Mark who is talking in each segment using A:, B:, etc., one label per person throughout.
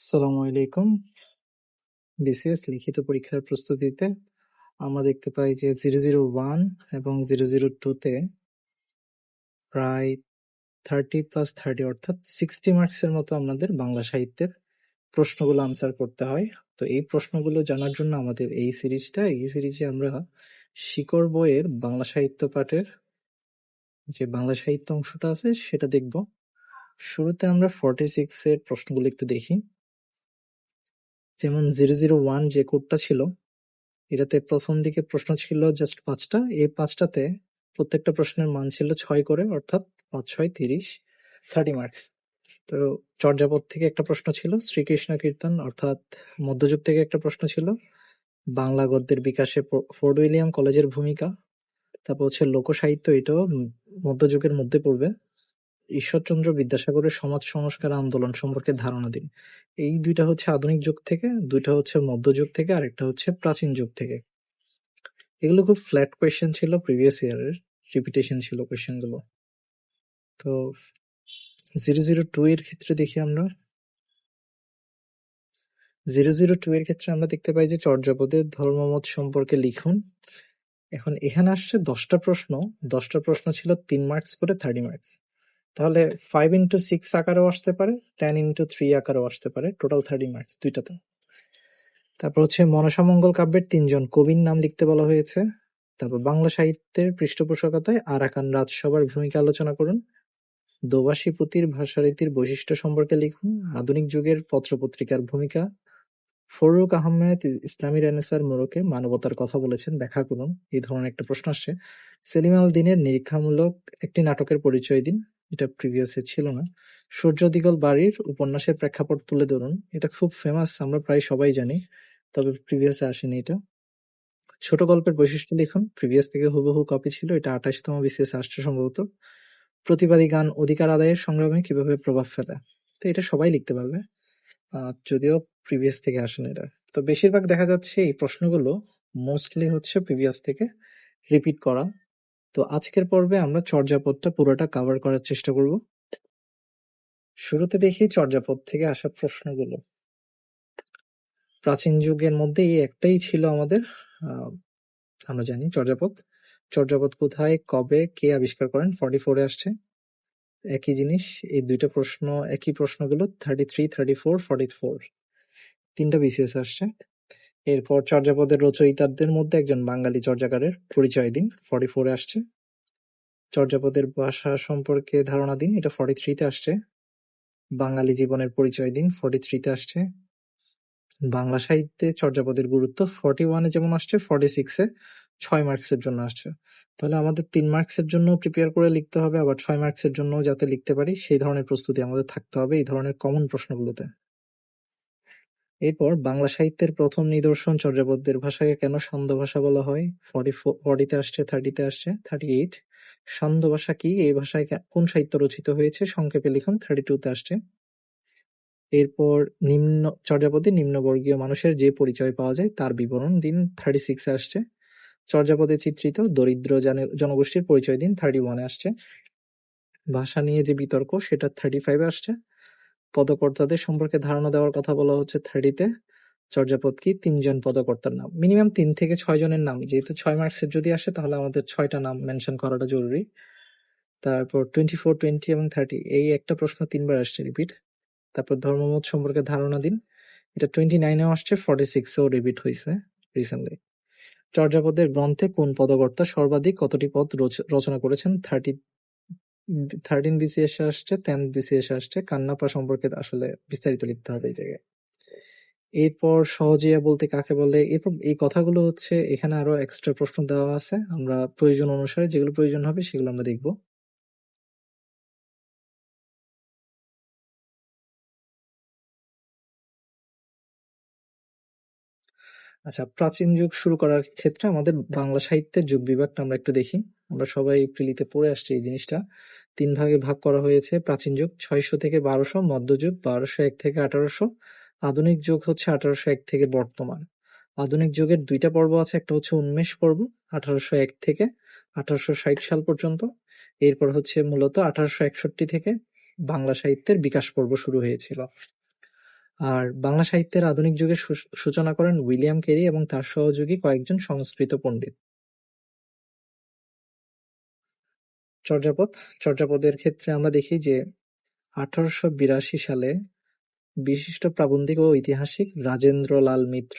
A: আসসালামু আলাইকুম। বিসিএস লিখিত পরীক্ষার প্রস্তুতিতে আমরা দেখতে পাই যে জিরো জিরো ওয়ান এবং জিরো জিরো টুতে প্রায় থার্টি প্লাস থার্টি অর্থাৎ সিক্সটি মার্কসের মতো আমাদের বাংলা সাহিত্যের প্রশ্নগুলো আনসার করতে হয়। তো এই প্রশ্নগুলো জানার জন্য আমাদের এই সিরিজটা, এই সিরিজে আমরা শিকড় বইয়ের বাংলা সাহিত্য পাঠের যে বাংলা সাহিত্য অংশটা আছে সেটা দেখব। শুরুতে আমরা ফর্টি সিক্স এর প্রশ্নগুলো একটু দেখি। যেমন জিরো জিরো ওয়ান যে কোডটা ছিল, এটাতে প্রথম দিকে প্রশ্ন ছিল জাস্ট পাঁচটা। এই পাঁচটাতে প্রত্যেকটা প্রশ্নের মান ছিল ছয় করে, অর্থাৎ পাঁচ, ছয়, তিরিশ থার্টি মার্কস তো চর্যাপদ থেকে একটা প্রশ্ন ছিল, শ্রীকৃষ্ণ কীর্তন, অর্থাৎ মধ্যযুগ থেকে একটা প্রশ্ন ছিল, বাংলা গদ্যের বিকাশে ফোর্ড উইলিয়াম কলেজের ভূমিকা, তারপর হচ্ছে লোকসাহিত্য, এটাও মধ্যযুগের মধ্যে পড়বে। ঈশ্বরচন্দ্র বিদ্যাসাগরের সমাজ সংস্কার আন্দোলন সম্পর্কে ধারণা দিন। এই দুইটা হচ্ছে আধুনিক যুগ থেকে, দুইটা হচ্ছে মধ্যযুগ থেকে, আরেকটা হচ্ছে প্রাচীন যুগ থেকে। এগুলো খুব ফ্ল্যাট কোয়েশ্চেন ছিল প্রিভিয়াস ইয়ারের রিপিটেশন ছিল কোয়েশ্চেনগুলো। তো জিরো জিরো টু এর ক্ষেত্রে দেখি আমরা। জিরো জিরো টু এর ক্ষেত্রে আমরা দেখতে পাই যে চর্যাপদের ধর্মমত সম্পর্কে লিখুন। এখন এখানে আসছে দশটা প্রশ্ন। দশটা প্রশ্ন ছিল তিন মার্কস করে থার্টি মার্কস তাহলে ফাইভ ইন্টু সিক্স আকারেও আসতে পারে টেন ইন্টু থ্রি আকারেও আসতে পারে টোটাল থার্টি মার্কস দুইটাতে। তারপর হচ্ছে মনসামঙ্গল কাব্যের তিনজন, কবির নাম লিখতে বলা হয়েছে। তারপর বাংলা সাহিত্যের পৃষ্ঠপোষকতায় আরাকান রাজসভার ভূমিকা আলোচনা করুন। দোবাসী পুঁতির ভাষারীতির বৈশিষ্ট্য সম্পর্কে লিখুন। আধুনিক যুগের পত্রপত্রিকার ভূমিকা। ফরুক আহমেদ ইসলামী রেনেসার মোড়কে মানবতার কথা বলেছেন ব্যাখ্যা করুন। এই ধরনের একটা প্রশ্ন আসছে। সেলিম আল দিনের নিরীক্ষামূলক একটি নাটকের পরিচয় দিন। এটা প্রিভিয়াসে ছিল না। সূর্য দিগল বাড়ির উপন্যাসের প্রেক্ষাপট তুলে ধরুন। এটা খুব ফেমাস আমরা প্রায় সবাই জানি, তবে প্রিভিয়াসে আসেনি এটা। ছোট গল্পের বৈশিষ্ট্য লিখুন। প্রিভিয়াস থেকে হুবহু কপি ছিল, এটা আঠাশতম বিসিএস আসছে সম্ভবত। প্রতিবাদী গান অধিকার আদায়ের সংগ্রামে কীভাবে প্রভাব ফেলে? তো এটা সবাই লিখতে পারবে যদিও প্রিভিয়াস থেকে আসেন এটা। তো বেশিরভাগ দেখা যাচ্ছে এই প্রশ্নগুলো মোস্টলি হচ্ছে প্রিভিয়াস থেকে রিপিট করা। তো আজকের পর্বে আমরা চর্যাপদটা পুরোটা কভার করার চেষ্টা করব। শুরুতে দেখি চর্যাপদ থেকে আসা প্রশ্নগুলো। প্রাচীন যুগের মধ্যে এই একটাই ছিল আমাদের আমরা জানি চর্যাপদ। চর্যাপদ কোথায়, কবে, কে আবিষ্কার করেন? ফর্টি ফোরে আসছে। একই জিনিস, এই দুইটা প্রশ্ন, একই প্রশ্নগুলো thirty three thirty four forty four তিনটা বিসিএস আসছে। এরপর চর্যাপদের রচয়িতাদের মধ্যে একজন বাঙালি চর্যাকারের পরিচয় দিন ফর্টি ফোরে আসছে। চর্যাপদের ভাষা সম্পর্কে ধারণা দিন, এটা ফর্টি থ্রিতে আসছে। বাঙালি জীবনের পরিচয় দিন ফর্টি থ্রিতে আসছে। বাংলা সাহিত্যে চর্যাপদের গুরুত্ব ফর্টি ওয়ানে যেমন আসছে ফর্টি সিক্সে ছয় মার্কসের জন্য আসছে। তাহলে আমাদের তিন মার্কসের জন্য প্রিপেয়ার করে লিখতে হবে, আবার ছয় মার্কসের জন্য যাতে লিখতে পারি, সেই ধরনের প্রস্তুতি আমাদের থাকতে হবে এই ধরনের কমন প্রশ্নগুলোতে। এরপর বাংলা সাহিত্যের প্রথম নিদর্শন চর্যাপদের ভাষাকে কেন সান্দ ভাষা বলা হয়? ফর্টি ফর্টিতে আসছে থার্টিতে আসছে থার্টি এইট সান্দ ভাষা কি? এই ভাষায় কোন সাহিত্য রচিত হয়েছে? সংক্ষেপে লিখুন থার্টি টুতে আসছে। এরপর নিম্ন, চর্যাপদে নিম্নবর্গীয় মানুষের যে পরিচয় পাওয়া যায় তার বিবরণ দিন থার্টি সিক্সে আসছে। চর্যাপদে চিত্রিত দরিদ্র জনগোষ্ঠীর পরিচয় দিন থার্টি ওয়ানে আসছে। ভাষা নিয়ে যে বিতর্ক সেটা থার্টি ফাইভে আসছে। পদকর্তাদের সম্পর্কে ধারণা দেওয়ার কথা বলা হচ্ছে থার্টিতে চর্যাপদ কি? তিনজন পদকর্তার নাম। মিনিমাম তিন থেকে ছয় জনের নাম। যেহেতু ছয় মার্কসের যদি আসে, তাহলে আমাদের ছয়টা নাম মেনশন করাটা জরুরি। তারপর টোয়েন্টি ফোর টোয়েন্টি এবং থার্টি এই একটা প্রশ্ন তিনবার আসছে রিপিট তারপর ধর্মমত সম্পর্কে ধারণা দিন। এটা টোয়েন্টি নাইনেও আসছে ফর্টি সিক্সেও রিপিট হয়েছে রিসেন্টলি চর্যাপদের গ্রন্থে কোন পদকর্তা সর্বাধিক কতটি পদ রচনা করেছেন? থার্টি থার্টিন বিসিএস আসছে টেন বিসিএস আসছে। কান্নাপা সম্পর্কে আসলে বিস্তারিত লিখতে হবে এই জায়গায়। এরপর সহজিয়া বলতে কাকে বলে? এরপর এই কথাগুলো হচ্ছে, এখানে আরও এক্সট্রা প্রশ্ন দেওয়া আছে। আমরা প্রয়োজন অনুসারে যেগুলো প্রয়োজন হবে সেগুলো আমরা দেখব। আচ্ছা প্রাচীন যুগ শুরু করার ক্ষেত্রে আমাদের বাংলা সাহিত্যের যুগ বিভাগটা আমরা একটু দেখি। আমরা সবাই প্রিলিতে পড়ে আসছি এই জিনিসটা। তিন ভাগে ভাগ করা হয়েছে। প্রাচীন যুগ ছয়শো থেকে বারোশো, মধ্যযুগ বারোশো এক থেকে আঠারোশো। আধুনিক যুগ হচ্ছে আঠারোশো এক থেকে বর্তমান। আধুনিক যুগের দুইটা পর্ব আছে, একটা হচ্ছে উন্মেষ পর্ব, আঠারোশো এক থেকে আঠারোশো ষাট সাল পর্যন্ত। এরপর হচ্ছে মূলত আঠারোশো একষট্টি থেকে বাংলা সাহিত্যের বিকাশ পর্ব শুরু হয়েছিল। আর বাংলা সাহিত্যের আধুনিক যুগের সূচনা করেন উইলিয়াম কেরি এবং তার সহযোগী কয়েকজন সংস্কৃত পণ্ডিত। চর্যাপদ। চর্যাপদের ক্ষেত্রে আমরা দেখি যে আঠারোশো বিরাশি সালে বিশিষ্ট প্রাবন্ধিক ও ঐতিহাসিক রাজেন্দ্র লাল মিত্র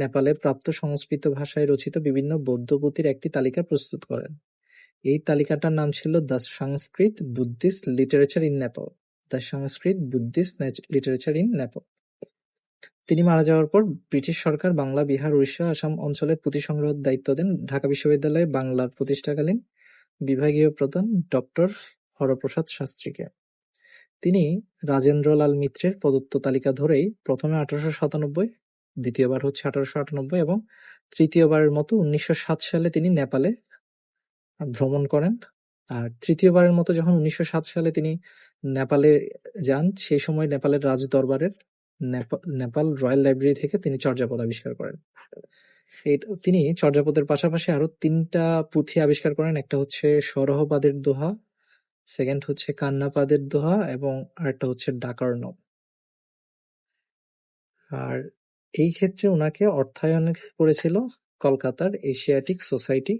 A: নেপালে প্রাপ্ত সংস্কৃত ভাষায় রচিত বিভিন্ন বৌদ্ধ পুঁথির একটি তালিকা প্রস্তুত করেন। এই তালিকাটার নাম ছিল the Sanskrit Buddhist literature in Nepal. The Sanskrit Buddhist literature in Nepal. তিনি মারা যাওয়ার পর ব্রিটিশ সরকার বাংলা, বিহার, উড়িষ্যা, আসাম অঞ্চলের পুঁথি সংগ্রহের দায়িত্ব দেন ঢাকা বিশ্ববিদ্যালয়ে বাংলার প্রতিষ্ঠাকালীন বিভাগীয় প্রধান ডক্টর হরপ্রসাদ শাস্ত্রীকে। তিনি রাজেন্দ্রলাল মিত্রের প্রদত্ত তালিকা ধরেই প্রথমে আঠারোশো সাতানব্বই, দ্বিতীয়বার হচ্ছে আঠারোশো আটানব্বই এবং তৃতীয়বারের মতো উনিশশো সাত সালে তিনি নেপালে ভ্রমণ করেন। আর তৃতীয়বারের মতো যখন উনিশশো সাত সালে তিনি নেপালে যান সেই সময় নেপালের রাজ দরবারের নেপাল রয়্যাল লাইব্রেরি থেকে তিনি চর্যাপদ আবিষ্কার করেন। তিনি চর্যাপদের পাশাপাশি আরও তিনটা পুঁথি আবিষ্কার করেন। একটা হচ্ছে সরহপাদের দোহা সেকেন্ড হচ্ছে কান্নাপাদের দোহা এবং আরেকটা হচ্ছে ডাকার্ণব আর এই ক্ষেত্রে ওনাকে অর্থায়ন করেছিল কলকাতার এশিয়াটিক সোসাইটি।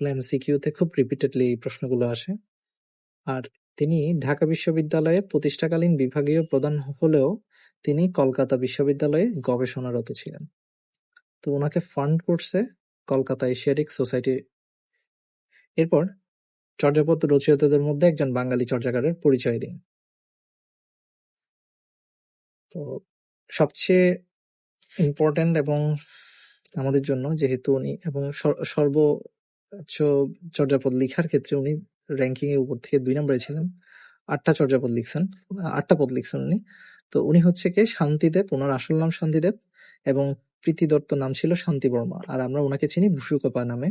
A: এমসিকিউতে খুব রিপিটেডলি এই প্রশ্নগুলো আসে। আর তিনি ঢাকা বিশ্ববিদ্যালয়ে প্রতিষ্ঠাকালীন বিভাগীয় প্রধান হলেও তিনি কলকাতা বিশ্ববিদ্যালয়ে গবেষণারত ছিলেন। তো ওনাকে ফান্ড করছে কলকাতা এশিয়াটিক সোসাইটি এরপর চর্যাপদ রচয়িতাদের মধ্যে একজন বাঙালি চর্যাকারের পরিচয় দিন। তো সবচেয়ে ইম্পর্টেন্ট এবং আমাদের জন্য যেহেতু উনি এবং সর্বোচ্চ চর্যাপদ লিখার ক্ষেত্রে উনি র্যাঙ্কিং এর উপর থেকে দুই নম্বরে ছিলেন। আটটা চর্যাপদ লিখছেন আটটা পদ লিখছেন উনি। তো উনি হচ্ছে কে? শান্তিদেব ওনার আসল নাম শান্তিদেব এবং প্রীতি দত্ত নাম ছিল শান্তি বর্মা, আর আমরা ওনাকে চিনি ভুসুকোপা নামে।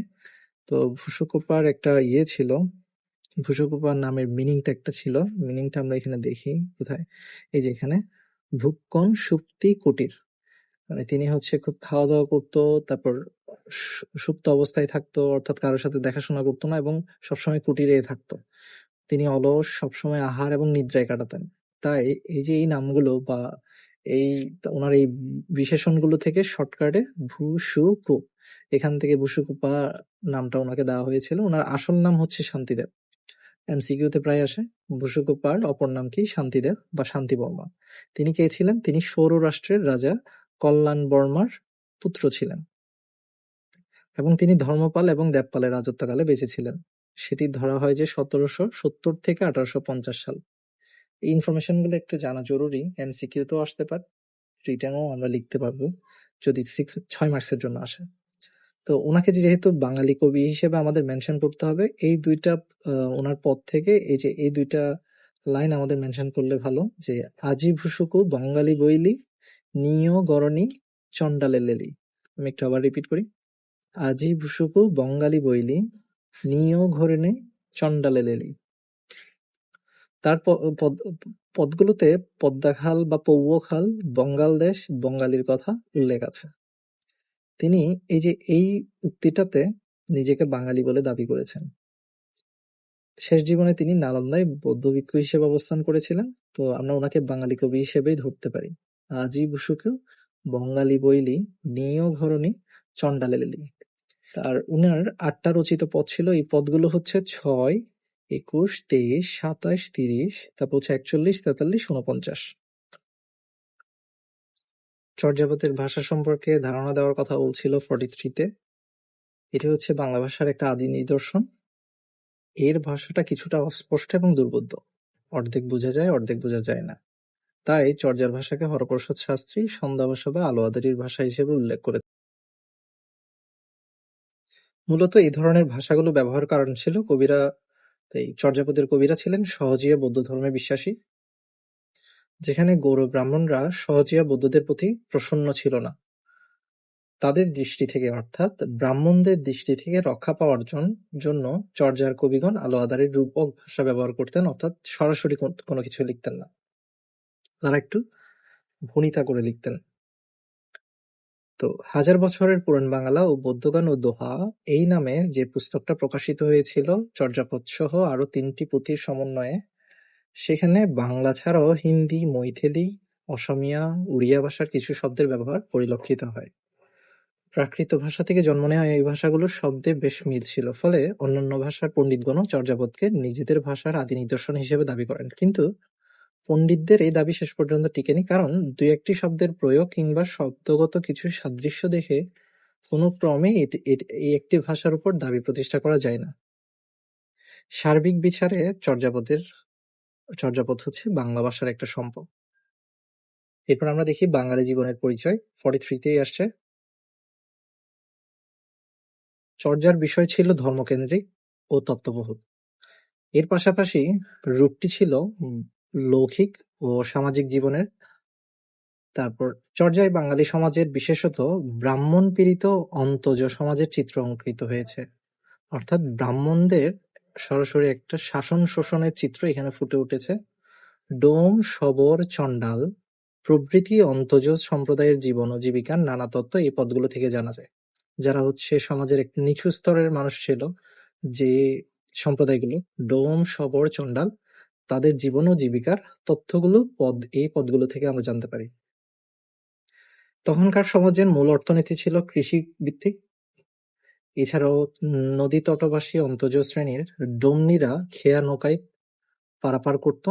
A: তো ভুসুকোপার একটা ইয়ে ছিল ভুসুকোপার নামের মিনিংটা একটা ছিল। মিনিংটা আমরা এখানে দেখি কোথায়? এই যে এখানে ভুক্কন সুপ্তি কুটির। মানে তিনি হচ্ছে খুব খাওয়া দাওয়া করতো, তারপর সুপ্ত অবস্থায় থাকতো, অর্থাৎ কারোর সাথে দেখাশোনা করতো না এবং সবসময় কুটিরে থাকতো। তিনি অলস, সবসময় আহার এবং নিদ্রায় কাটাতেন। তাই এই যে এই নামগুলো বা এই ওনার এই বিশেষণগুলো থেকে শর্টকাটে ভু সু কু এখান থেকে ভুসুকুপা নামটা ওনাকে দেওয়া হয়েছিল। ওনার আসল নাম হচ্ছে শান্তিদেব। এমসিকিউতে প্রায় আসে। ভুসুকুপার অপর নাম কি? শান্তিদেব বা শান্তি বর্মা তিনি কে ছিলেন? তিনি সৌর রাষ্ট্রের রাজা কল্যাণ বর্মার পুত্র ছিলেন। এবং তিনি ধর্মপাল এবং দেবপালের রাজত্বকালে বেঁচে ছিলেন। সেটি ধরা হয় যে সতেরোশো সত্তর থেকে আঠারোশো পঞ্চাশ সাল। এই গুলো একটু জানা জরুরি। এমসিকিউতেও আসতে পারে। রিটার্নও আমরা লিখতে পারব, যদি সিক্স ছয় মার্কসের জন্য আসে। তো ওনাকে যেহেতু বাঙালি কবি হিসেবে আমাদের মেনশন করতে হবে, এই দুইটা ওনার পদ থেকে এই যে এই দুইটা লাইন আমাদের মেনশন করলে ভালো, যে আজি ভুসুকু বঙ্গালী বইলি নিয় গরণী চন্ডালে লেলি আমি একটু আবার রিপিট করি। আজি ভুসুকু বঙ্গালী বইলি নিয় ঘরণে চন্ডালে লেলি তার পদগুলোতে পদ্মাখাল বা পৌখাল বঙ্গাল দেশ, বঙ্গালীর কথা উল্লেখ আছে। তিনি এই যে এই উক্তিটাতে নিজেকে বাঙালি বলে দাবি করেছেন। শেষ জীবনে তিনি নালন্দায় বৌদ্ধ ভিক্ষু হিসেবে অবস্থান করেছিলেন। তো আমরা ওনাকে বাঙালি কবি হিসেবেই ধরতে পারি। আজি বসুকে বঙ্গালী বইলি নিয় ঘরণী চন্ডালেলি আর উনার আটটা রচিত পদ ছিল। এই পদগুলো হচ্ছে ছয় একুশ, তেইশ, সাতাশ, তিরিশ একচল্লিশ, তেতাল্লিশ উনপঞ্চাশ চর্যাপদের ভাষা সম্পর্কে ধারণা দেওয়ার কথা বলছিল ফর্টি থ্রিতে এটি হচ্ছে বাংলা ভাষার একটা আদি নিদর্শন। এর ভাষাটা কিছুটা অস্পষ্ট এবং দুর্বোধ্য। অর্ধেক বোঝা যায়, অর্ধেক বোঝা যায় না। তাই চর্যার ভাষাকে হরপ্রসাদ শাস্ত্রী সন্ধ্যা ভাষা বা আলোয়াদারির ভাষা হিসেবে উল্লেখ করে মূলত এই ধরনের ভাষাগুলো ব্যবহার কারণ ছিল কবিরা এই চর্যাপদের কবিরা ছিলেন সহজিয়া বৌদ্ধ ধর্মে বিশ্বাসী, যেখানে গৌর ব্রাহ্মণরা সহজিয়া বৌদ্ধদের প্রতি প্রসন্ন ছিল না। তাদের দৃষ্টি থেকে অর্থাৎ ব্রাহ্মণদের দৃষ্টি থেকে রক্ষা পাওয়ার জন্য চর্যার কবিগণ আলো আদারের রূপক ভাষা ব্যবহার করতেন, অর্থাৎ সরাসরি কোনো কিছু লিখতেন না। তারা একটু ভনিতা করে লিখতেন। তো হাজার বছরের পুরাণ বাংলা ও বৌদ্ধগান ও দোহা এই নামে যে পুস্তকটা প্রকাশিত হয়েছিল চর্যাপদ সহ আরও তিনটি পুঁথির সমন্বয়ে সেখানে বাংলা ছাড়াও হিন্দি, মৈথিলি, অসমীয়া, উড়িয়া ভাষার কিছু শব্দের ব্যবহার পরিলক্ষিত হয়। প্রাকৃত ভাষা থেকে জন্ম নেওয়া এই ভাষাগুলোর শব্দে বেশ মিল ছিল, ফলে অন্যান্য ভাষার পণ্ডিতগণ চর্যাপদকে নিজেদের ভাষার আদি নিদর্শন হিসেবে দাবি করেন। কিন্তু পণ্ডিতদের এই দাবি শেষ পর্যন্ত টিকেনি, কারণ দুই-একটি শব্দের প্রয়োগ কিংবা শব্দগত কিছু সাদৃশ্য দেখে কোনো ক্রমেই এই একটি ভাষার উপর দাবি প্রতিষ্ঠা করা যায় না। সার্বিক বিচারে চর্যাপদের চর্যাপদ হচ্ছে বাংলা ভাষার একটা সম্পদ। এরপর আমরা দেখি বাঙালি জীবনের পরিচয় ফর্টি থ্রিতেই আসছে চর্যার বিষয় ছিল ধর্মকেন্দ্রিক ও তত্ত্ববহুল এর পাশাপাশি রূপটি ছিল লৌকিক ও সামাজিক জীবনের। তারপর চর্যায় বাঙালি সমাজের বিশেষত ব্রাহ্মণ পীড়িত অন্তজ সমাজের চিত্র অঙ্কিত হয়েছে। অর্থাৎ ব্রাহ্মণদের সরাসরি একটা শাসন শোষণের চিত্র এখানে ফুটে উঠেছে। ডোম, শবর, চণ্ডাল প্রভৃতি অন্তজ সম্প্রদায়ের জীবন ও জীবিকার নানা তত্ত্ব এই পদগুলো থেকে জানা যায়। যারা হচ্ছে সমাজের একটি নিচু স্তরের মানুষ ছিল, যে সম্প্রদায়গুলো ডোম, শবর, চণ্ডাল তাদের জীবন ও জীবিকার তথ্যগুলো পদ এই পদগুলো থেকে আমরা জানতে পারি তখনকার সমাজের মূল অর্থনীতি ছিল কৃষি ভিত্তিক এছাড়াও নদী তটবাসী অন্তজ শ্রেণির ডোমনিরা খেয়া নৌকায় পারাপার করত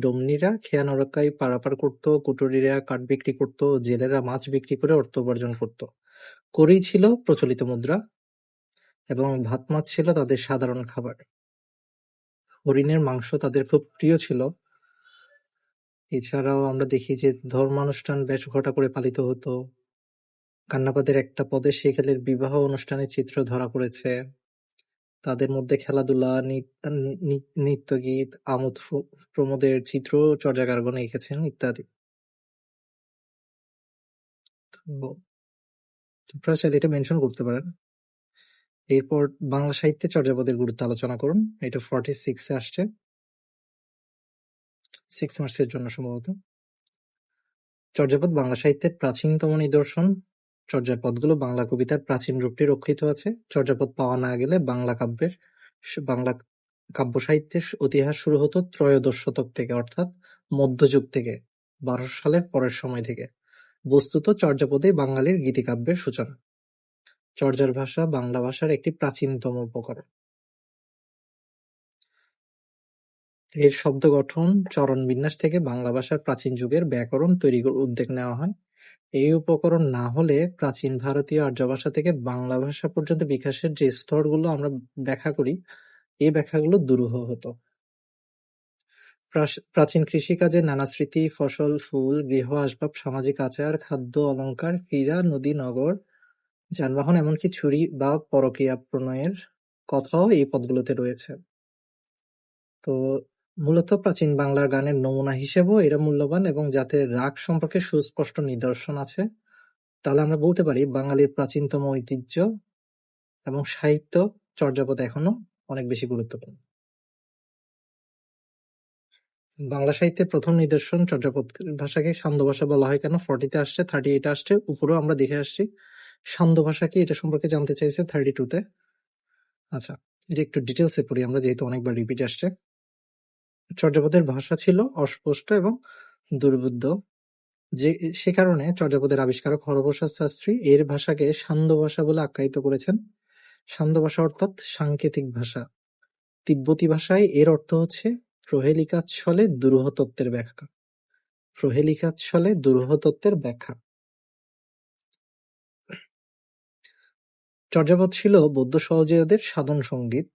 A: ডোমনিরা খেয়া নৌকায় পারাপার করত, কুটুরিরা কাঠ বিক্রি করত, জেলেরা মাছ বিক্রি করে অর্থ উপার্জন করত। করেই ছিল প্রচলিত মুদ্রা এবং ভাত মাছ ছিল তাদের সাধারণ খাবার। হরিণের মাংস তাদের খুব প্রিয় ছিল। এছাড়াও আমরা দেখি যে ধর্মানুষ্ঠান বেশ ঘটা করে পালিত হতো। কান্নাপাদের একটা পদে সেখানের বিবাহ অনুষ্ঠানের চিত্র ধরা পড়েছে। তাদের মধ্যে খেলাধুলা, নৃত্যগীত, আমোদ-প্রমোদের চিত্র চর্যাকারগণ এঁকেছেন ইত্যাদি। চাইলে এটা মেনশন করতে পারেন। এরপর বাংলা সাহিত্যে চর্যাপদের গুরুত্ব আলোচনা করুন। এটা ফর্টি সিক্সে আসছে। সিক্স মার্চের জন্য সম্ভবত। চর্যাপদ বাংলা সাহিত্যের প্রাচীনতম নিদর্শন। চর্যাপদগুলো বাংলা কবিতার প্রাচীন রূপটি রক্ষিত আছে। চর্যাপদ পাওয়া না গেলে বাংলা কাব্যের বাংলা কাব্য সাহিত্যের ইতিহাস শুরু হতো ত্রয়োদশ শতক থেকে, অর্থাৎ মধ্যযুগ থেকে, বারোশো সালের পরের সময় থেকে বস্তুত চর্যাপদেই বাঙালির গীতিকাব্যের সূচনা চর্যার ভাষা বাংলা ভাষার একটি প্রাচীনতম উপকরণ। এর শব্দ গঠন চরণ বিন্যাস থেকে বাংলা ভাষার প্রাচীন যুগের ব্যাকরণ তৈরির উদ্যোগ নেওয়া হয়। এই উপকরণ না হলে প্রাচীন ভারতীয় আর্য ভাষা থেকে বাংলা ভাষা পর্যন্ত বিকাশের যে স্তরগুলো আমরা ব্যাখ্যা করি এই ব্যাখ্যাগুলো দুরূহ হতো। প্রাচীন কৃষিকাজে নানা স্মৃতি, ফসল, ফুল, গৃহ আসবাব, সামাজিক আচার, খাদ্য, অলঙ্কার, ক্রীড়া, নদী, নগর, যানবাহন এমনকি ছুরি বা পরকীয়া প্রণয়ের কথাও এই পদগুলোতে রয়েছে। তো মূলত প্রাচীন বাংলার গানের নমুনা হিসেবেও এরা মূল্যবান এবং যাতে রাগ সম্পর্কে সুস্পষ্ট নিদর্শন আছে, তাহলে আমরা বলতে পারি বাঙালির প্রাচীনতম ঐতিহ্য এবং সাহিত্য চর্যাপদ এখনও অনেক বেশি গুরুত্বপূর্ণ। বাংলা সাহিত্যের প্রথম নিদর্শন চর্যাপদ ভাষাকে সান্ধ্য ভাষা বলা হয় কেন ফর্টিতে আসছে থার্টি এইট আসছে, উপরেও আমরা দেখে আসছি সান্ধ্য ভাষা কি এটা সম্পর্কে জানতে চাইছে থার্টি টুতে আচ্ছা এটা একটু ডিটেলসে পড়ি আমরা, যেহেতু অনেকবার রিপিট আসছে। চর্যাপদের ভাষা ছিল অস্পষ্ট এবং দুর্বুদ্ধ। যে, সে কারণে চর্যাপদের আবিষ্কারক হরপ্রসাদ শাস্ত্রী এর ভাষাকে সান্ধ্য ভাষা বলে আখ্যায়িত করেছেন। সান্ধ্য ভাষা অর্থাৎ সাংকেতিক ভাষা। তিব্বতী ভাষায় এর অর্থ হচ্ছে প্রহেলিকাচ্ছলে দুরূহতত্ত্বের ব্যাখ্যা। প্রহেলিকাচ্ছলে দুরূহতত্ত্বের ব্যাখ্যা। চর্যাপদ ছিল বৌদ্ধ সহজিয়াদের সাধন সংগীত।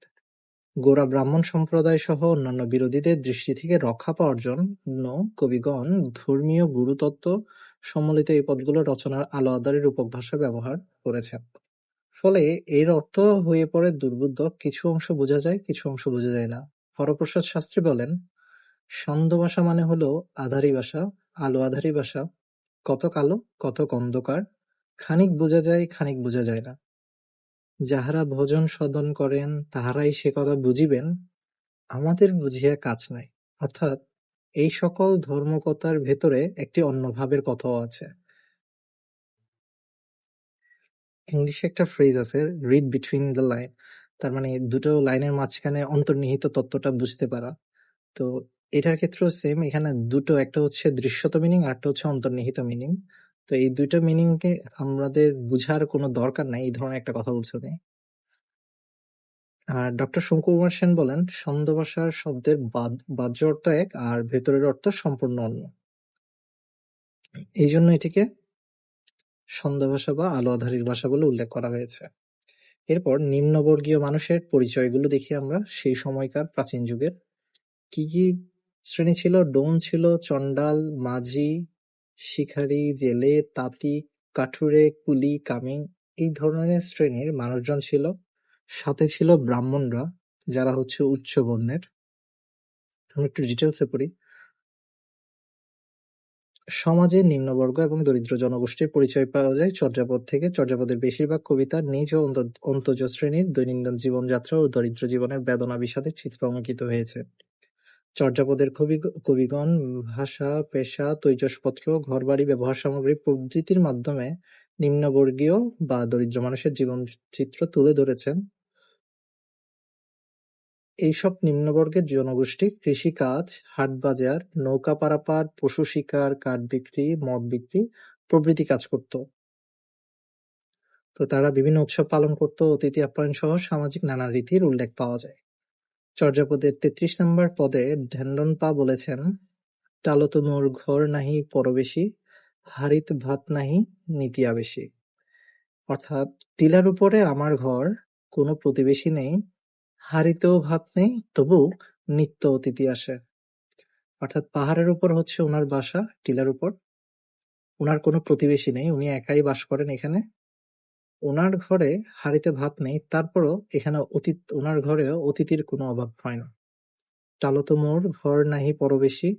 A: গোড়া ব্রাহ্মণ সম্প্রদায় সহ অন্যান্য বিরোধীদের দৃষ্টি থেকে রক্ষা পাওয়ার জন্য কবিগণ ধর্মীয় গুরুতত্ত্ব সম্বলিত এই পদগুলো রচনার আলো আধারের রূপক ভাষা ব্যবহার করেছেন। ফলে এর অর্থ হয়ে পড়ে দুর্বুদ্ধ কিছু অংশ বোঝা যায় কিছু অংশ বোঝা যায় না। হরপ্রসাদ শাস্ত্রী বলেন, ভাষা মানে হলো আধারী ভাষা, আলো আধারী ভাষা, কতক আলো, কতক অন্ধকার, খানিক বোঝা যায়, খানিক বোঝা যায় না। যাহারা ভোজন সদন করেন তাহারাই সে কথা বুঝিবেন, আমাদের বুঝিয়া কাজ নাই। অর্থাৎ এই সকল ধর্মকতার ভেতরে একটি অন্য ভাবের কথাও আছে। ইংলিশে একটা ফ্রেজ আছে রিড বিটুইন দ্য লাইন তার মানে দুটো লাইনের মাঝখানে অন্তর্নিহিত তত্ত্বটা বুঝতে পারা তো এটার ক্ষেত্রেও সেম এখানে দুটো একটা হচ্ছে দৃশ্যত মিনিং আর একটা হচ্ছে অন্তর্নিহিত মিনিং তো এই দুইটা মিনিং কে আমাদের বুঝার কোনো দরকার নাই, এই ধরনের একটা কথা বলছে উনি আর ডক্টর শঙ্কুকুমার সেন বলেন ছন্দ ভাষার শব্দের বাদ- বাহ্য অর্থ এক, আর ভেতরের অর্থ সম্পূর্ণ অন্য। এই জন্য এটিকে ছন্দ ভাষা বা আলো আধারির ভাষা বলে উল্লেখ করা হয়েছে। এরপর নিম্নবর্গীয় মানুষের পরিচয়গুলো দেখি আমরা, সেই সময়কার প্রাচীন যুগের। কি কি শ্রেণি ছিল? ডোন ছিল চন্ডাল মাঝি শিকারী, জেলে, তাঁতি, কাঠুরে, কুলি, কামিং এই ধরনের শ্রেণির মানুষজন ছিল। সাথে ছিল ব্রাহ্মণরা, যারা হচ্ছে উচ্চ বর্ণের। আমরা একটু ডিটেলসে পড়ি। সমাজে নিম্নবর্গ এবং দরিদ্র জনগোষ্ঠীর পরিচয় পাওয়া যায়। চর্যাপদ থেকে চর্যাপদের বেশিরভাগ কবিতা নিজ ও অন্তজ শ্রেণির দৈনন্দিন জীবনযাত্রা ও দরিদ্র জীবনের বেদনা বিষাদের চিত্র অঙ্কিত হয়েছে। চর্যাপদের কবি কবিগণ ভাষা পেশা তৈজসপত্র ঘরবাড়ি ব্যবহার সামগ্রী প্রভৃতির মাধ্যমে নিম্নবর্গীয় বা দরিদ্র মানুষের জীবনচিত্র তুলে ধরেছেন এইসব নিম্নবর্গের জনগোষ্ঠী কৃষিকাজ, হাট-বাজার, নৌকা পারাপার, পশু শিকার, কাঠ বিক্রি, মদ বিক্রি প্রভৃতি কাজ করত। তো তারা বিভিন্ন উৎসব পালন করত, অতিথি আপ্যায়ন সহ সামাজিক নানা রীতির উল্লেখ পাওয়া যায়। চর্যাপদের তেত্রিশ নম্বর পদে পা বলেছেন টালত মোর ঘর নাহি পরবেশী, হারিত ভাত নাহি নীতিয়া বেশি অর্থাৎ, টিলার উপরে আমার ঘর, কোনো প্রতিবেশী নেই হাঁড়িতেও ভাত নেই, তবু নিত্য অতিথি আসে। অর্থাৎ, পাহাড়ের উপর হচ্ছে ওনার বাসা, টিলার উপর। ওনার কোনো প্রতিবেশী নেই, উনি একাই বাস করেন এখানে। ওনার ঘরে হাড়িতে ভাত নেই, তারপরও এখানে অতীত, ওনার ঘরে অতিথির কোনো অভাব হয় না। টালত মোর ঘর নাহি পরবেশী।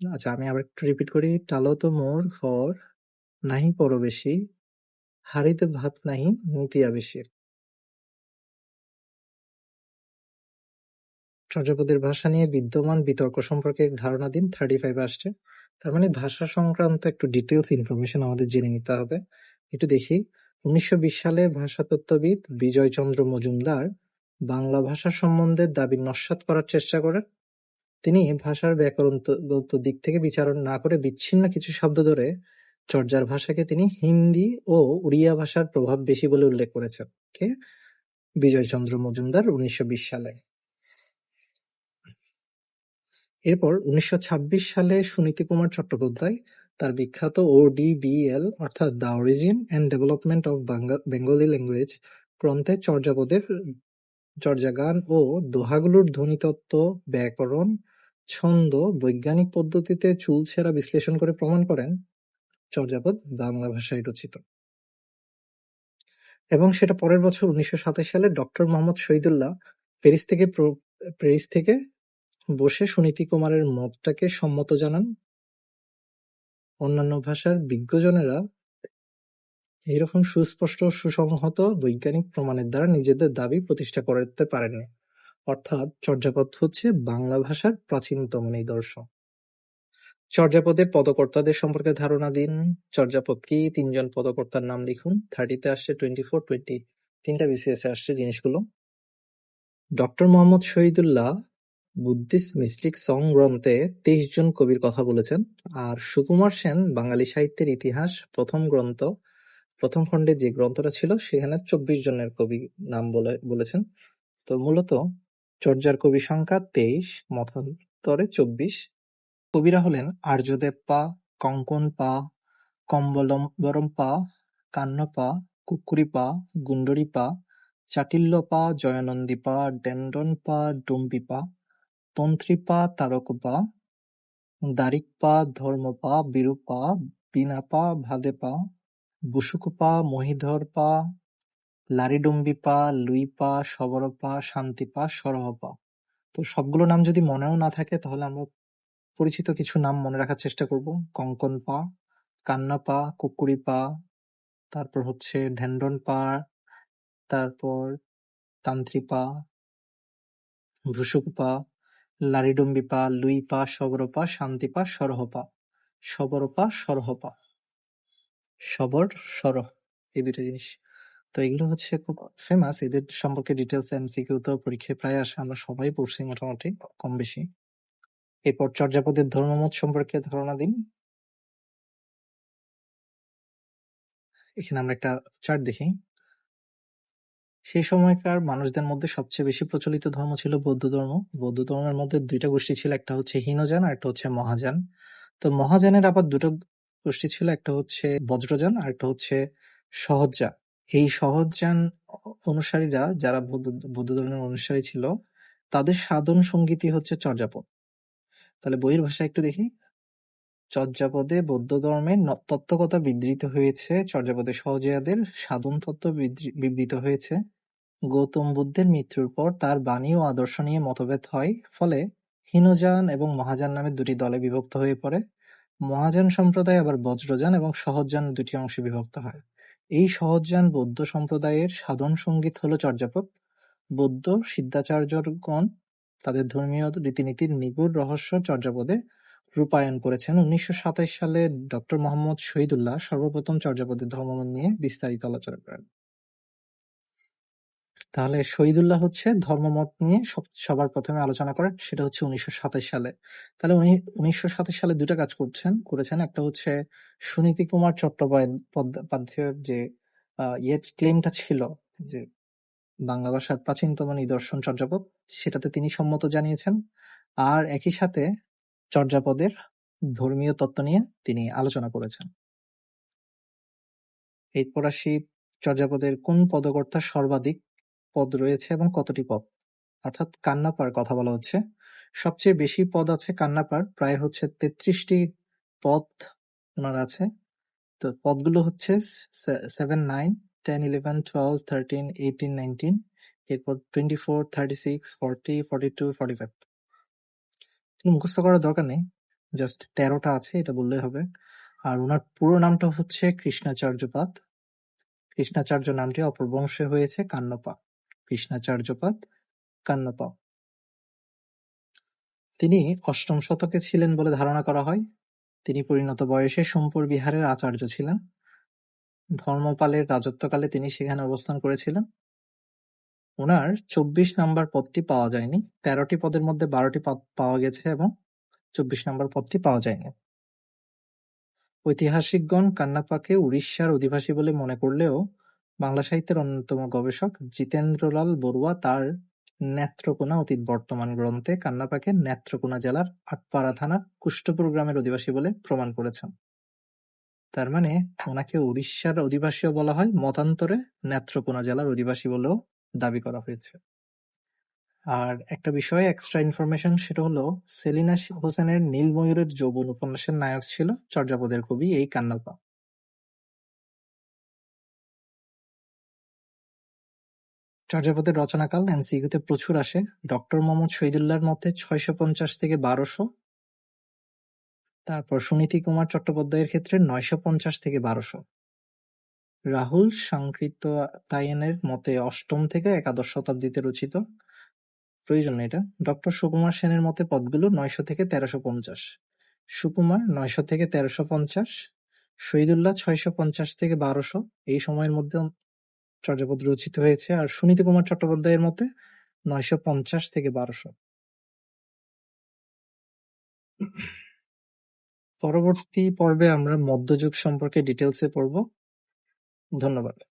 A: আচ্ছা আমি আবার একটু রিপিট করি। টালত মোর ঘর নাহি পরবেশী, হাড়িতে ভাত নাহি মুতিয়া বেশি চর্যাপদের ভাষা নিয়ে বিদ্যমান বিতর্ক সম্পর্কে ধারণা দিন থার্টি ফাইভ আসছে। তার মানে ভাষা সংক্রান্ত একটু ডিটেলস ইনফরমেশন আমাদের জেনে নিতে হবে। একটু দেখি। উনিশশো বিশ সালে ভাষাতত্ত্ববিদ বিজয়চন্দ্র মজুমদার বাংলা ভাষা সম্বন্ধে দাবি নস্যাৎ করার চেষ্টা করেন। তিনি ভাষার ব্যাকরণগত দিক থেকে বিচারণ না করে বিচ্ছিন্ন কিছু শব্দ ধরে চর্যার ভাষাকে তিনি হিন্দি ও উড়িয়া ভাষার প্রভাব বেশি বলে উল্লেখ করেছেন। কে? বিজয়চন্দ্র মজুমদার উনিশশো বিশ সালে। এরপর উনিশশো ছাব্বিশ সালে সুনীতি কুমার চট্টোপাধ্যায় তার বিখ্যাত ওডিবিএল অর্থাৎ the origin and development of Bengali language গ্রন্থে চর্যাপদের চর্যাগান ও দোহাগুলোর ধ্বনিতত্ত্ব, ব্যাকরণ, ছন্দ বৈজ্ঞানিক পদ্ধতিতে চুল চুলচেরা বিশ্লেষণ করে প্রমাণ করেন চর্যাপদ বাংলা ভাষায় রচিত। এবং সেটা পরের বছর উনিশশো সাতাশ সালে ডক্টর মোহাম্মদ শহীদুল্লাহ প্যারিস থেকে প্যারিস থেকে বসে সুনীতি কুমারের মতটাকে সম্মত জানান। অন্যান্য ভাষার বিজ্ঞজনেরা এইরকম সুস্পষ্ট সুসংহত বৈজ্ঞানিক প্রমাণের দ্বারা নিজেদের দাবি প্রতিষ্ঠা করতে পারেননি। অর্থাৎ চর্যাপদ হচ্ছে বাংলা ভাষার প্রাচীনতম নিদর্শন। চর্যাপদে পদকর্তাদের সম্পর্কে ধারণা দিন। চর্যাপদ কি? তিনজন পদকর্তার নাম লিখুন। থার্টিতে আসছে টোয়েন্টি ফোর টোয়েন্টি তিনটা বিসিএস আসছে জিনিসগুলো। Doctor Mohammad Shahidullah Buddhist mystic song গ্রন্থে তেইশ জন কবির কথা বলেছেন। আর সুকুমার সেন বাঙালি সাহিত্যের ইতিহাস প্রথম গ্রন্থ, প্রথম খণ্ডে যে গ্রন্থটা ছিল সেখানে চব্বিশ জনের কবি নাম বলে, বলেছেন। তো মূলত চর্যার কবি সংখ্যা তেইশ, মতান্তরে চব্বিশ। কবিরা হলেন আর্যদেব পা কঙ্কন পা কম্বলম্বরম পা কান্ন পা কুকুরি পা তন্ত্রীপা, তারকপা, দারিকপা, ধর্মপা, বিরূপা, বিনাপা, ভাদেপা, বুসুকপা, মহিধরপা, লারিডুম্বিপা, লুইপা, সবরপা, শান্তিপা, সরহপা। তো সবগুলো নাম যদি মনেও না থাকে, তাহলে আমরা পরিচিত কিছু নাম মনে রাখার চেষ্টা করব। কঙ্কন পা কান্না পা কুকুরি পা তারপর হচ্ছে ঢেন্ডন পা তারপর তান্ত্রিপা, ভ্রুসুকপা লারিডুম্বিপা, লুইপা, সবরপা, শান্তিপা, সরহপা, সবরপা, সরহপা, সবর, সরহ এই দুটো জিনিস। তো এগুলো হচ্ছে খুব ফেমাস এদের সম্পর্কে ডিটেলস এমসিকিউ তো পরীক্ষায় প্রায় আসে। আমরা সবাই পড়ছি মোটামুটি কম বেশি। এরপর চর্যাপদের ধর্মমত সম্পর্কে ধারণা দিন। এখানে আমরা একটা চার্ট দেখি। সেই সময়কার মানুষদের মধ্যে সবচেয়ে বেশি প্রচলিত ধর্ম ছিল বৌদ্ধ ধর্ম। বৌদ্ধ ধর্মের মধ্যে দুইটা গোষ্ঠী ছিল, একটা হচ্ছে হীনযান আর একটা হচ্ছে মহাযান। তো মহাযানের আবার দুটো গোষ্ঠী ছিল, একটা হচ্ছে বজ্রযান আর একটা হচ্ছে সহজযান এই সহজযান অনুসারীরা যারা বৌদ্ধ বৌদ্ধ ধর্মের অনুসারী ছিল, তাদের সাধন সঙ্গীতই হচ্ছে চর্যাপদ। তাহলে বইয়ের ভাষা একটু দেখি। চর্যাপদে বৌদ্ধ ধর্মের তত্ত্বকতা বিধৃত হয়েছে, চর্যাপদে সহজিয়াদের সাধন তত্ত্ব বিবৃত হয়েছে। গৌতম বুদ্ধের মৃত্যুর পর তার বাণী ও আদর্শ নিয়ে মতভেদ হয়। ফলে হীনযান এবং মহাযান নামে দুটি দলে বিভক্ত হয়ে পড়ে। মহাযান সম্প্রদায় আবার বজ্রযান এবং সহজযান দুটি অংশে বিভক্ত হয়। এই সহজযান বৌদ্ধ সম্প্রদায়ের সাধন সংগীত হল চর্যাপদ। বৌদ্ধ সিদ্ধাচার্যগণ তাদের ধর্মীয় রীতিনীতির নিগুড় রহস্য চর্যাপদে রূপায়ণ করেছেন। উনিশশো সাতাশ সালে ডক্টর মোহাম্মদ শহীদুল্লাহ সর্বপ্রথম চর্যাপদের ধর্মমত নিয়ে বিস্তারিত আলোচনা করেন। তাহলে শহীদুল্লাহ হচ্ছে ধর্মমত নিয়ে সবার প্রথমে আলোচনা করেন, সেটা হচ্ছে উনিশশো সাতাশ সালে। তাহলে উনি উনিশশো সাতাশ সালে দুটা কাজ করছেন, করেছেন। একটা হচ্ছে সুনীতি কুমার চট্টোপাধ্যায়ের যে ইয়ে ক্লেমটা ছিল যে, বাংলা ভাষার প্রাচীনতম নিদর্শন চর্যাপদ, সেটাতে তিনি সম্মত জানিয়েছেন। আর একই সাথে চর্যাপদের ধর্মীয় তত্ত্ব নিয়ে তিনি আলোচনা করেছেন। এরপর আসি চর্যাপদের কোন পদকর্তা সর্বাধিক পদ রয়েছে এবং কতটি পদ? অর্থাৎ কান্নাপার কথা বলা হচ্ছে। সবচেয়ে বেশি পদ আছে কান্নাপার, প্রায় হচ্ছে তেত্রিশটি পদ ওনার আছে। তো পদগুলো হচ্ছে seven nine ten eleven twelve thirteen eighteen nineteen এরপর twenty four thirty six forty forty two forty five মুখস্থ করার দরকার নেই জাস্ট তেরোটা আছে, এটা বললেই হবে। আর ওনার পুরো নামটা হচ্ছে কৃষ্ণাচার্যপাদ। কৃষ্ণাচার্য নামটি অপভ্রংশে হয়েছে কান্নপা। কৃষ্ণাচার্যপাদ কান্নপা। তিনি অষ্টম শতকে ছিলেন বলে ধারণা করা হয়। তিনি পরিণত বয়সে সোমপুর বিহারের আচার্য ছিলেন। ধর্মপালের রাজত্বকালে তিনি সেখানে অবস্থান করেছিলেন। ওনার চব্বিশ নাম্বার পদটি পাওয়া যায়নি। তেরোটি পদের মধ্যে বারোটি পদ পাওয়া গেছে এবং চব্বিশ নম্বর পদটি পাওয়া যায়নি। ঐতিহাসিকগণ কান্নাপাকে উড়িষ্যার অধিবাসী বলে মনে করলেও বাংলা সাহিত্যের অন্যতম গবেষক জিতেন্দ্রলাল বড়ুয়া তার নেত্রকোনা অতীত বর্তমান গ্রন্থে কান্নাপাকে নেত্রকোনা জেলার আটপাড়া থানার কুষ্টপুর গ্রামের অধিবাসী বলে প্রমাণ করেছেন। তার মানে ওনাকে উড়িষ্যার অধিবাসীও বলা হয়, মতান্তরে নেত্রকোনা জেলার অধিবাসী বলেও দাবি করা হয়েছে। আর একটা বিষয়ে এক্সট্রা ইনফরমেশন সেটা হলো, সেলিনা হোসেনের নীল ময়ূরের যৌবন উপন্যাসের নায়ক ছিল চর্যাপদের কবি এই কান্নাপা। চর্যাপদের রচনাকাল এমসিকিউতে প্রচুর আসে। ডক্টর মোহাম্মদ শহীদুল্লাহর মতে ছয়শো পঞ্চাশ থেকে বারোশো। তারপর সুনীতি কুমার চট্টোপাধ্যায়ের ক্ষেত্রে নয়শো পঞ্চাশ থেকে বারোশো। রাহুল তাইনের মতে অষ্টম থেকে একাদশ শতাব্দীতে রচিত। প্রয়োজন নেই এটা। ডক্টর সুকুমার সেনের মতে পদগুলো নয়শো থেকে তেরোশো পঞ্চাশ। সুকুমার নয়শো থেকে তেরোশো পঞ্চাশ। শহীদুল্লাহ ছয়শো পঞ্চাশ থেকে বারোশো। এই সময়ের মধ্যে চর্যাপদ রচিত হয়েছে আর সুনীতি কুমার চট্টোপাধ্যায়ের মতে নয়শো পঞ্চাশ থেকে বারোশো। পরবর্তী পর্বে আমরা মধ্যযুগ সম্পর্কে ডিটেলসে পড়ব। ধন্যবাদ।